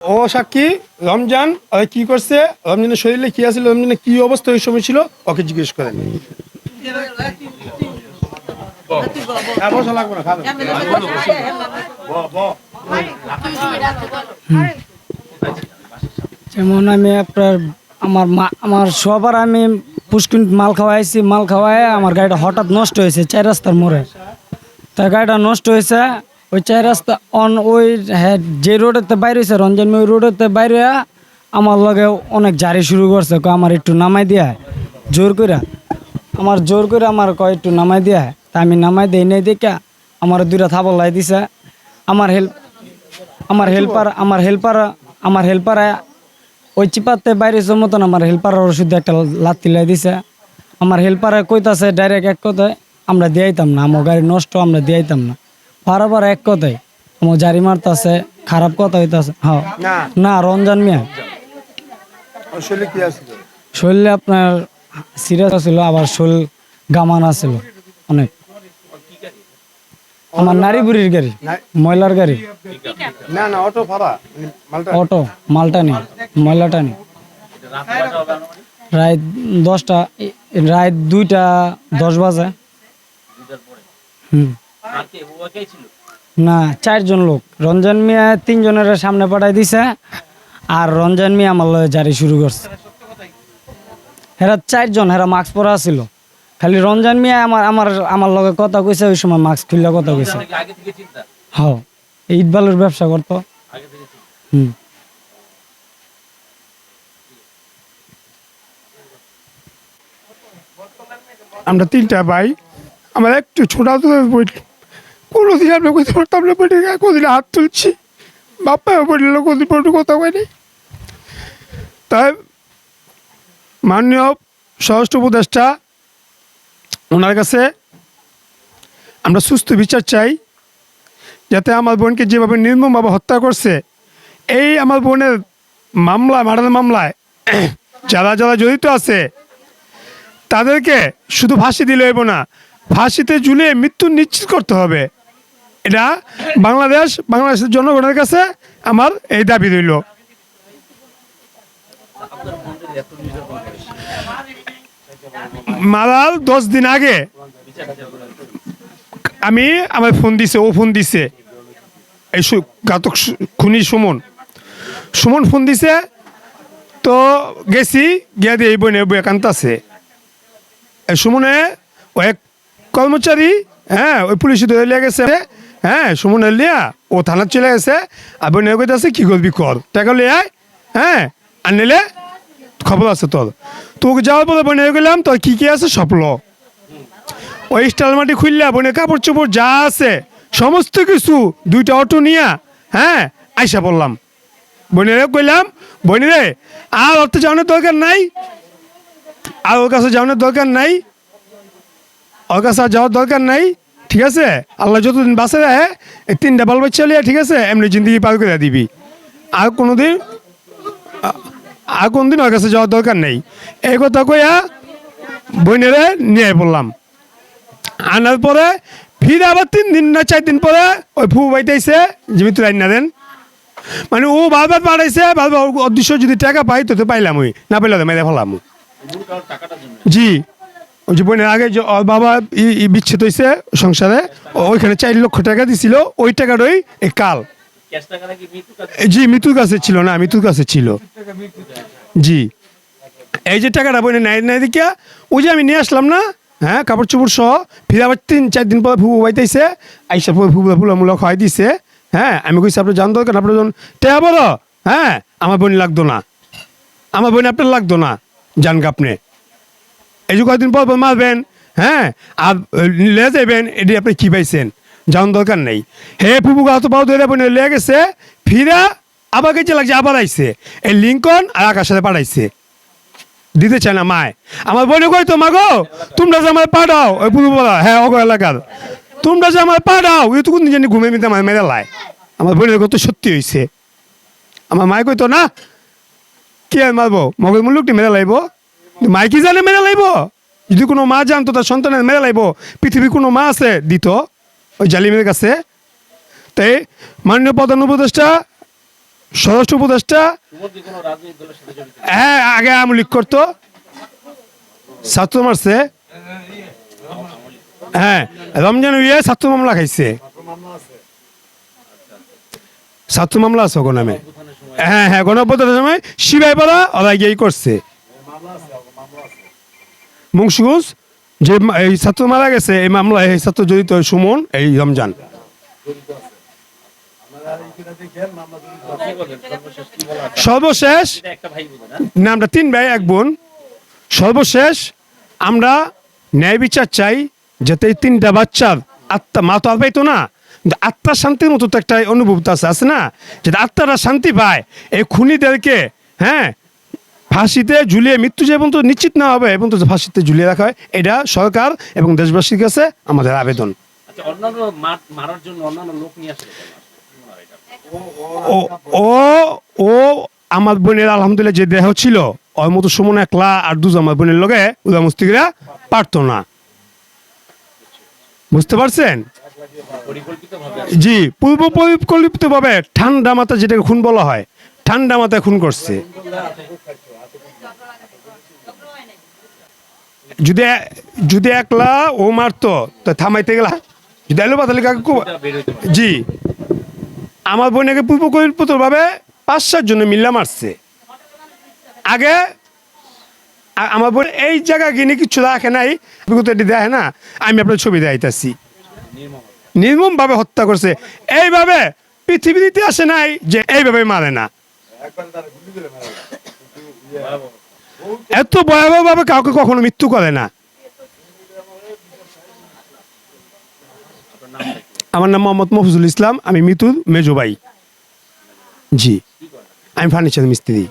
ও সাক্ষী, রমজান কি করছে? রমজানের শরীরে কি আছে, রমজানের কি অবস্থা ওই সময় ছিল? ওকে জিজ্ঞেস করেন। হ্যাঁ। যেমন আমি আপনার, আমার মা, আমার সবার আমি পুষ্কিন মাল খাওয়াইছি, মাল খাওয়াই আমার গাড়িটা হঠাৎ নষ্ট হয়েছে, চার রাস্তার মোড়ে। তাই গাড়িটা নষ্ট হয়েছে ওই চার রাস্তা অন ওই হ্যাঁ যে রোডেতে বাইরে হয়েছে রঞ্জনমি ওই রোডেতে বাইরে আমার লগে অনেক জারি শুরু করছে কয় আমার একটু নামাই দিয়া জোর করে আমার জোর করে আমার কয় একটু নামাই দিয়া তা আমি নামাই দেই নাই দেখে আমার দুইটা থাবল লাই দিছে। আমার হেল্প আমার হেল্পার আমার হেল্পার আমার হেল্পার ওই চিপাতে বাইরে মতন আমার হেল্পার ওষুধ একটা লাত্তি লাই দিছে। আমার হেল্পারে কইতাছে ডাইরেক্ট এক কথায় আমরা দিয়াইতাম না আমার গাড়ি নষ্ট আমরা দিয়াইতাম না। বারবার এক কথাই আমার জারি মারতাছে খারাপ কথা হইতাছে। হ্যাঁ। না। না রমজান মিয়া। শরীরে কি শরীরে আপনার সিরিয়াস ছিল আবার শরীর গামান আছিল অনেক। আমার নারী বুড়ির গাড়ি ময়লার গাড়ি। না না অটো ভাড়া মানে মালটা। অটো মালটা নেই ময়লাটা নেই। রাত দশটা রাত দুইটা দশ বাজে। হুম। না চারজন লোক। রঞ্জন মিয়া তিনজনের সামনে পাঠাই দিছে আর রঞ্জন মিয়া আমার লগে জারি শুরু করছে। হেরা চারজন হেরা মাস্ক পরা ছিল। খালি রঞ্জন মিয়া আমার আমার আমার লগে কথা কইছে ওই সময় মাস্ক খুললে কথা কইছে। হ্যাঁ ইটবালের ব্যবসা করতো। হুম। আমরা তিনটা ভাই। আমার একটু ছোটা তো বই কোনোদিন আমরা কইতে পারতাম না বইটা কোনদিন হাত তুলছি। বাপ্পা বলল, কোনদিন বইটা কথা কয়নি তাই মাননীয় স্বরাষ্ট্র উপদেষ্টা, ওনার কাছে আমরা সুস্থ বিচার চাই, যাতে আমার বোনকে যেভাবে নির্মমভাবে হত্যা করছে, এই আমার বোনের মামলা, মার্ডার মামলায় যারা যারা জড়িত আছে, তাদেরকে শুধু ফাঁসি দিলে হইব না, ফাঁসিতে ঝুলিয়ে মৃত্যু নিশ্চিত করতে হবে। এটা বাংলাদেশ, বাংলাদেশের জনগণের কাছে আমার এই দাবি রইল। মারার দশ দিন আগে আমি আমার ফোন দিছে, ও ফোন দিছে। এই ঘাতক খুনি সুমন। সুমন ফোন দিছে, তো গেছি, গিয়া দিয়ে এই বই বই একান্ত আছে সুমনে ও এক কর্মচারী হ্যাঁ ওই পুলিশ ধরে গেছে। হ্যাঁ সুমনে লিয়া, ও থানার চলে গেছে আর বোন আছে, কি করবি কর। টাকা লিয়ে আয় হ্যাঁ আর নিলে খবর আছে তোর তোকে যাওয়ার পরে বোন গেলাম তোর কি কি আছে সপল ওই স্টাল মাটি খুললা বোনের কাপড় চোপড় যা আছে, সমস্ত কিছু, দুইটা অটো নিয়া হ্যাঁ আইসা পড়লাম। বোনেরে কইলাম বোনেরে আর অর্থ যাওয়ানোর দরকার নাই, আর ওর কাছে যাওয়ানোর দরকার নাই, ওর কাছে যাওয়ার দরকার নাই ঠিক আছে? আল্লাহ যতদিন বাঁচে রাখে, এই তিনটা বাল বাচ্চা লিয়া ঠিক আছে, এমনি জিন্দগি পার করে দিবি। আর কোনোদিন আর কোনদিন ওর কাছে যাওয়ার দরকার নেই। এই কথা কইয়া বইনেরে নিয়ে পড়লাম আনার পরে ফিরে আবার তিন দিন না চার দিন পরে ওই ফু বাইতেছে তুই না দেন। মানে ও বারবার পাঠাইছে, বারবার অদৃশ্য যদি টাকা পাই, তো পাইলাম ওই না পাইলে মেরে ফেলাম জি। ওই যে বোনের আগে যে ওর বাবা ই- বিচ্ছেদ হয়েছে সংসারে ওইখানে চার লক্ষ টাকা দিছিল, ওই টাকাটাই কাল। জি মৃত্যুর কাছে ছিল না মৃত্যুর কাছে ছিল। জি। এই যে টাকাটা বোনে নেয় নেয় দেখিয়া, ওই যে আমি নিয়ে আসলাম না হ্যাঁ কাপড় চোপড় সহ ফিরে আবার তিন, চার দিন পরে ফুবু বাইতেছে, আইসা পরে ফুবু ফুলা মুলা খাওয়াই দিছে হ্যাঁ আমি কইছি, আপনার জান দরকার, আপনার টেয়া বড় হ্যাঁ আমার বোন লাগতো না, আমার বোন আপনার লাগতো না, জান আপনি। এই যে কয়েকদিন পর মারবেন হ্যাঁ? আর লে যাবেন এটি আপনি কি পাইছেন? যাওয়ার দরকার নেই। হে ফুবু গাছ পাও ধরে বোন লে গেছে, ফিরা, আবার গেছে লাগছে, আবার আইছে। এই লিঙ্কন আর সাথে পাঠাইছে দিতে চায় না মায়। আমার বোনে কই তো, মাগো, তোমরা যে আমার পাঠাও, ওই পুরো বলা হ্যাঁ অগ এলাকার। তোমরা যে আমার পাঠাও ওই তো কোন ঘুমে মিতে আমার মেরে লাই আমার বোনের কত সত্যি হয়েছে আমার মায় কইতো না, কি মারবো? মগজ মুলুকটি মেরে লাইব? মাই কি জানে মেরে লাইব? যদি কোনো মা জানতো, তার সন্তানের মেরে লাইব। পৃথিবীর কোনো মা আছে? দিত। ওই জালিমের কাছে। তাই মাননীয় প্রধান উপদেষ্টা, স্বরাষ্ট্র উপদেষ্টা হ্যাঁ আগে আমলিক করতো। ছাত্র মারছে। হ্যাঁ রমজান ইয়ে ছাত্র মামলা খাইছে। ছাত্র মামলা আছে নামে। হ্যাঁ হ্যাঁ গণপতার সময় শিবাই পাড়া ওরা গিয়েই করছে। মুন্সিগঞ্জ যে এই ছাত্র মারা গেছে, এই মামলা এই ছাত্র জড়িত সুমন, এই রমজান। সর্বশেষ, নামটা তিন ভাই, এক বোন। সর্বশেষ, আমরা ন্যায় বিচার চাই, যাতে এই তিনটা বাচ্চার আত্মা, মা তো আর পাইতো না আত্মার শান্তির মতো তো একটা অনুভূতি আছে আছে না? যাতে আত্মারা শান্তি পায়, এই খুনিদেরকে হ্যাঁ ফাঁসিতে ঝুলিয়ে মৃত্যু যে পর্যন্ত নিশ্চিত না হবে এবং ফাঁসিতে ঝুলিয়ে রাখা হয় এটা সরকার এবং দেশবাসীর কাছে আমাদের আবেদন। আচ্ছা ও ও ও আমার বোনের আলহামদুলিল্লাহ যে দেহ ছিল ওর মতো সুমন একলা আর দুজ আমার বোনের লগে উদা মুস্তিকরা পারতো না। বুঝতে পারছেন? জি পূর্ব পরিকল্পিত ভাবে ঠান্ডা মাথা যেটাকে খুন বলা হয় ঠান্ডা মাথায় খুন করছে। যদি যদি একলা ও মারতো তো থামাইতে গেলা? যদি এলো পাতালি কাকু জি। আমার বোন বোনকে ভাবে পাঁচ সাত জনে মিল্লা মারছে। আগে আমার বোন এই জায়গা কিনে কিছু রাখে নাই বিগত এটি দেখে না আমি আপনার ছবি দেখাইতেছি। নির্মম ভাবে হত্যা করছে। এইভাবে পৃথিবীতে আসে নাই যে এইভাবে মারে না। এত ভয়াবহভাবে কাউকে কখনো মৃত্যু করে না। আমার নাম মোহাম্মদ মফিজুল ইসলাম, আমি মিতুর মেজো ভাই। জি, আমি ফার্নিচার মিস্ত্রি।